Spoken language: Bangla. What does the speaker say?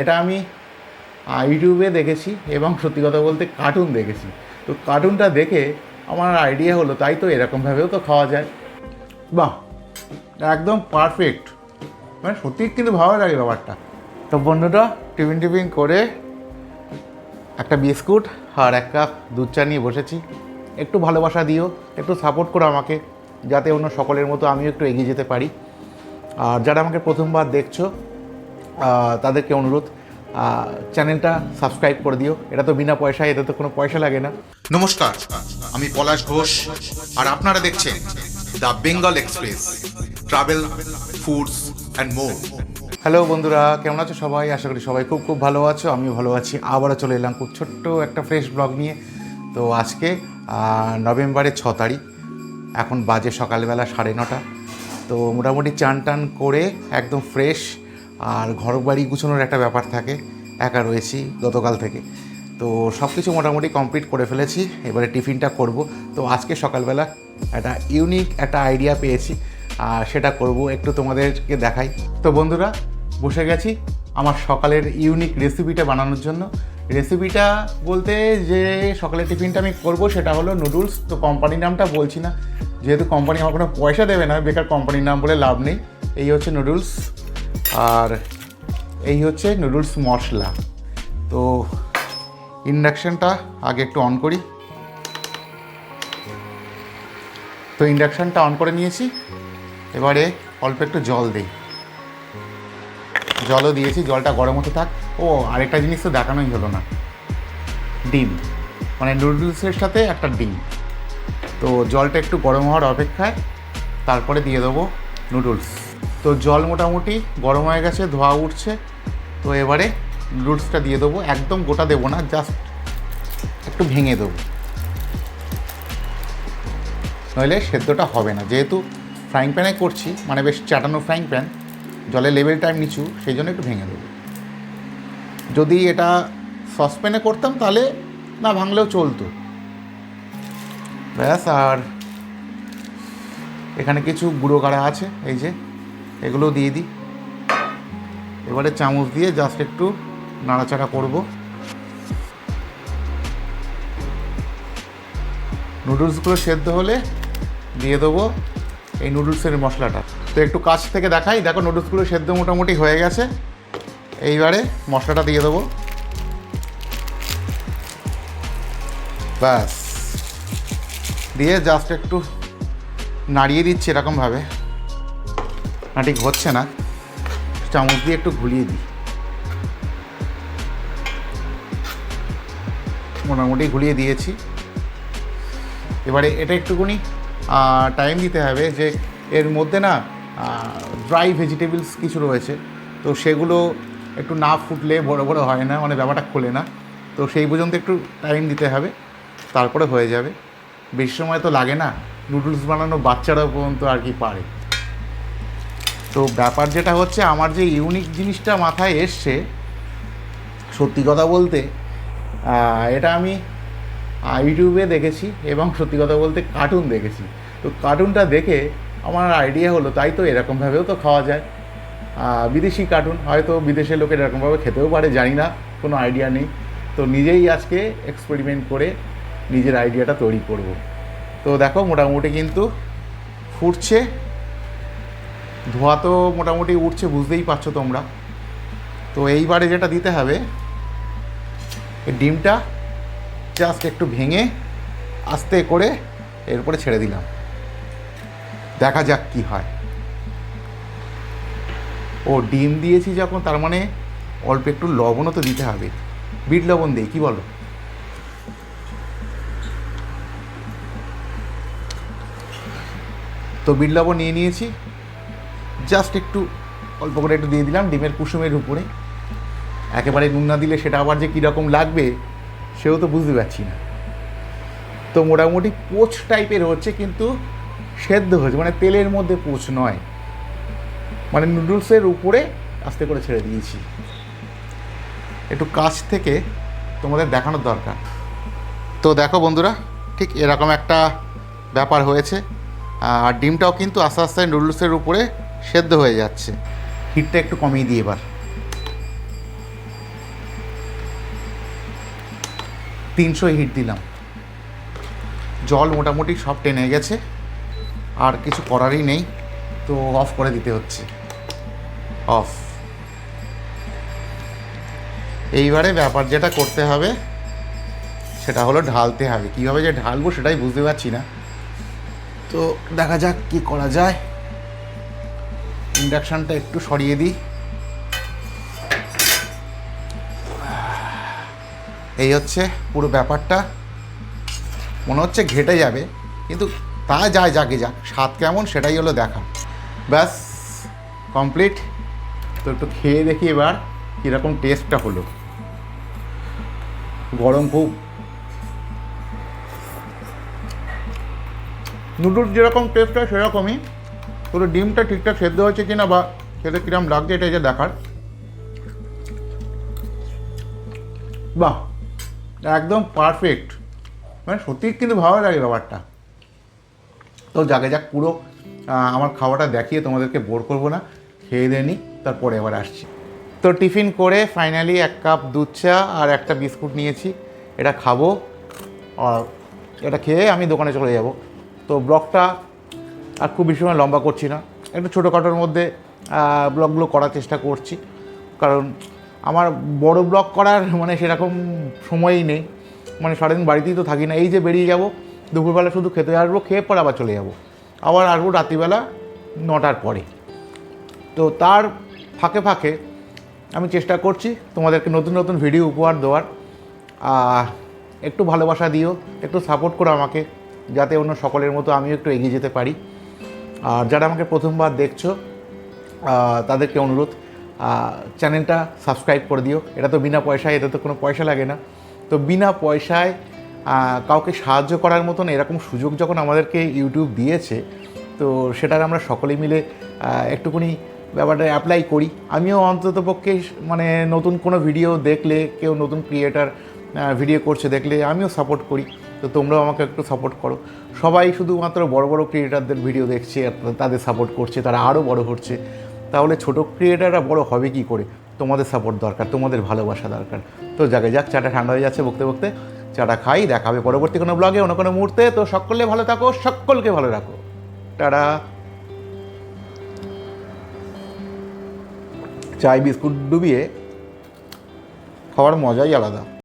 এটা আমি ইউটিউবে দেখেছি এবং সত্যি কথা বলতে কার্টুন দেখেছি। তো কার্টুনটা দেখে আমার আইডিয়া হলো, তাই তো এরকমভাবেও তো খাওয়া যায়। বাহ, একদম পারফেক্ট মানে সত্যি কিন্তু ভালো লাগে ব্যাপারটা। তো বন্ধুরা, টিফিন টিফিন করে একটা বিস্কুট আর এক কাপ দুধ চা নিয়ে বসেছি। একটু ভালোবাসা দিও, একটু সাপোর্ট করো আমাকে, যাতে অন্য সকলের মতো আমিও একটু এগিয়ে যেতে পারি। আর যারা আমাকে প্রথমবার দেখছ তাদেরকে অনুরোধ চ্যানেলটা সাবস্ক্রাইব করে দিও। এটা তো বিনা পয়সায় এতে তো কোনো পয়সা লাগে না। নমস্কার আমি পলাশ ঘোষ আর আপনারা দেখছেন the Bengal express travel foods and more. Hello বন্ধুরা কেমন আছো সবাই? আশা করি সবাই খুব খুব ভালো আছো আমি ভালো আছি। আবারও চলে এলাম খুব ছোট্ট একটা ফ্রেশ ব্লগ নিয়ে। তো আজকে নভেম্বরের ছ তারিখ এখন বাজে সকালবেলা সাড়ে নটা। তো মোটামুটি চান টান করে একদম ফ্রেশ আর ঘর বাড়ি গুছানোর একটা ব্যাপার থাকে, একা রয়েছি গতকাল থেকে। তো সব কিছু মোটামুটি কমপ্লিট করে ফেলেছি, এবারে টিফিনটা করব। তো আজকে সকালবেলা একটা ইউনিক একটা আইডিয়া পেয়েছি, আর সেটা করব, একটু তোমাদেরকে দেখাই। তো বন্ধুরা, বসে গেছি আমার সকালের ইউনিক রেসিপিটা বানানোর জন্য। রেসিপিটা বলতে যে সকালের টিফিনটা আমি করব, সেটা হলো নুডলস তো কোম্পানির নামটা বলছি না, যেহেতু কোম্পানি আমার কোনো পয়সা দেবে না, বেকার কোম্পানির নাম বলে লাভ নেই। এই হচ্ছে নুডলস আর এই হচ্ছে নুডলস মশলা। তো ইন্ডাকশানটা আগে একটু অন করি। তো ইন্ডাকশানটা অন করে নিয়েছি। এবারে অল্প একটু জল দিই। জলও দিয়েছি, জলটা গরম হতে থাক। ও, আরেকটা জিনিস তো দেখানোই হলো না। ডিম। মানে নুডলসের সাথে একটা ডিম। তো জলটা একটু গরম হওয়ার অপেক্ষায় তারপরে দিয়ে দেবো নুডলস তো জল মোটামুটি গরম হয়ে গেছে, ধোয়া উঠছে। তো এবারে নুডলসটা দিয়ে দেবো। একদম গোটা দেবো না, জাস্ট একটু ভেঙে দেবো। নইলে সেদ্ধটা হবে না। যেহেতু ফ্রাইং প্যানে করছি মানে বেশ চাটানো ফ্রাইং প্যান জলের টাইম নিচু, সেই জন্য একটু ভেঙে দেবো। যদি এটা সসপ্যানে করতাম তাহলে না ভাঙলেও চলতো। ব্যাস, আর এখানে কিছু গুঁড়ো গাড়া আছে, এই যে। এগুলো দিয়ে দিই। এবারে চামচ দিয়ে জাস্ট একটু নাড়াচাড়া করব। নুডলসগুলো সেদ্ধ হলে দিয়ে দেবো এই নুডলসের মশলাটা। তো একটু কাছ থেকে দেখাই, দেখো নুডলসগুলো সেদ্ধ মোটামুটি হয়ে গেছে। এইবারে মশলাটা দিয়ে দেবো। ব্যাস। দিয়ে জাস্ট একটু নাড়িয়ে দিচ্ছি এরকমভাবে। না, ঠিক হচ্ছে না। চামচ দিয়ে একটু ঘুলিয়ে দিই। মোটামুটি ঘুলিয়ে দিয়েছি। এবারে এটা একটুখানি টাইম দিতে হবে যে এর মধ্যে না ড্রাই ভেজিটেবলস কিছু রয়েছে। তো সেগুলো একটু না ফুটলে বড় বড় হয় না মানে ব্যাপারটা খোলে না। তো সেই পর্যন্ত একটু টাইম দিতে হবে, তারপরে হয়ে যাবে। বেশি সময় তো লাগে না নুডলস বানানো বাচ্চারা পর্যন্ত আর কি পারে। তো ব্যাপার যেটা হচ্ছে, আমার যে ইউনিক জিনিসটা মাথায় এসছে, সত্যি কথা বলতে এটা আমি ইউটিউবে দেখেছি এবং সত্যি কথা বলতে কার্টুন দেখেছি। তো কার্টুনটা দেখে আমার আইডিয়া হলো, তাই তো এরকমভাবেও তো খাওয়া যায়। বিদেশি কার্টুন হয়তো বিদেশের লোকের এরকমভাবে খেতেও পারে, জানি না, কোনো আইডিয়া নেই। তো নিজেই আজকে এক্সপেরিমেন্ট করে নিজের আইডিয়াটা তৈরি করব। তো দেখো, মোটামুটি কিন্তু ফুটছে। ধোয়া তো মোটামুটি উঠছে, বুঝতেই পারছ তোমরা। তো এইবারে যেটা দিতে হবে ডিমটা জাস্ট একটু ভেঙে, আস্তে করে এরপরে ছেড়ে দিলাম। দেখা যাক কি হয়। ও, ডিম দিয়েছি যখন, তার মানে অল্প একটু লবণও তো দিতে হবে। বিট লবণ দিই, কি বলো? তো বিট লবণ নিয়ে নিয়েছি। জাস্ট একটু অল্প করে একটু দিয়ে দিলাম, ডিমের কুসুমের উপরে। একেবারে নুন না দিলে সেটা আবার যে কীরকম লাগবে, সেও তো বুঝতে পারছি না। তো মোটামুটি পোচ টাইপের হচ্ছে, কিন্তু সেদ্ধ হয়েছে মানে তেলের মধ্যে পোচ নয়। মানে নুডলসের উপরে আস্তে করে ছেড়ে দিয়েছি। একটু কাছ থেকে তোমাদের দেখানোর দরকার। তো দেখো বন্ধুরা, ঠিক এরকম একটা ব্যাপার হয়েছে। আর ডিমটাও কিন্তু আস্তে আস্তে নুডলসের উপরে সেদ্ধ হয়ে যাচ্ছে। হিটটা একটু কমিয়ে দিয়ে এবার। তিনশো হিট দিলাম। জল মোটামুটি সব টেনে গেছে, আর কিছু করারই নেই, তো অফ করে দিতে হচ্ছে। অফ। এইবারে ব্যাপার যেটা করতে হবে, সেটা হলো ঢালতে হবে। কীভাবে যে ঢালবো সেটাই বুঝতে পারছি না। তো দেখা যাক কী করা যায়। ইন্ডাকশানটা একটু সরিয়ে দিই। এই হচ্ছে পুরো ব্যাপারটা। মনে হচ্ছে ঘেটে যাবে, কিন্তু তা যায় যাকে যাক, স্বাদ কেমন সেটাই হলো দেখা। ব্যাস, কমপ্লিট। তো একটু খেয়ে দেখি এবার কীরকম টেস্টটা হলো। গরম খুব। নুডলস যেরকম টেস্ট হয় সেরকমই। পুরো ডিমটা ঠিকঠাক সেদ্ধ হয়েছে কিনা বা খেতে কিরম লাগছে এটা যে দেখার। বাহ, একদম পারফেক্ট মানে সত্যি কিন্তু ভালো লাগে ব্যাপারটা। তো যাকে যাক পুরো আমার খাওয়াটা দেখিয়ে তোমাদেরকে বোর করব না, খেয়ে দিয়ে নিই তারপরে এবার আসছি। তো টিফিন করে ফাইনালি এক কাপ দুধ চা আর একটা বিস্কুট নিয়েছি, এটা খাব। আর এটা খেয়ে আমি দোকানে চলে যাব। তো ব্লগটা আর খুব বেশি সময় লম্বা করছি না। একটু ছোটোখাটোর মধ্যে ব্লগগুলো করার চেষ্টা করছি। কারণ আমার বড় ব্লগ করার মানে সেরকম সময়ই নেই। মানে সারাদিন বাড়িতেই তো থাকি না। এই যে বেরিয়ে যাব, দুপুরবেলা শুধু খেতে আসব, খেয়ে পর আবার চলে যাব। আবার আসব রাত্রিবেলা নটার পরে। তো তার ফাঁকে ফাঁকে আমি চেষ্টা করছি তোমাদেরকে নতুন নতুন ভিডিও উপহার দেওয়ার। একটু ভালোবাসা দিও, একটু সাপোর্ট করো আমাকে, যাতে অন্য সকলের মতো আমিও একটু এগিয়ে যেতে পারি। আর যারা আমাকে প্রথমবার দেখছ তাদেরকে অনুরোধ চ্যানেলটা সাবস্ক্রাইব করে দিও। এটা তো বিনা পয়সায় এটা তো কোনো পয়সা লাগে না। তো বিনা পয়সায় কাউকে সাহায্য করার মতন এরকম সুযোগ যখন আমাদেরকে ইউটিউব দিয়েছে, তো সেটার আমরা সকলে মিলে একটুকুনি ব্যাপারটা অ্যাপ্লাই করি। আমিও অন্তত পক্ষে মানে নতুন কোনো ভিডিও দেখলে, কেউ নতুন ক্রিয়েটার ভিডিও করছে দেখলে, আমিও সাপোর্ট করি। তো তোমরাও আমাকে একটু সাপোর্ট করো। সবাই শুধুমাত্র বড় বড় ক্রিয়েটারদের ভিডিও দেখছে, তাদের সাপোর্ট করছে, তারা আরও বড় হচ্ছে। তাহলে ছোট ক্রিয়েটাররা বড় হবে কি করে? তোমাদের সাপোর্ট দরকার, তোমাদের ভালোবাসা দরকার। তো যাকে যাক, চাটা ঠান্ডা হয়ে যাচ্ছে বকতে বকতে। চাটা খাই দেখাবে পরবর্তী কোনো ব্লগে অন্য কোনো মুহূর্তে। তো সকলে ভালো থাকো, সকলকে ভালো রাখো। টাটা। চাই বিস্কুট ডুবিয়ে, খাওয়ার মজাই আলাদা।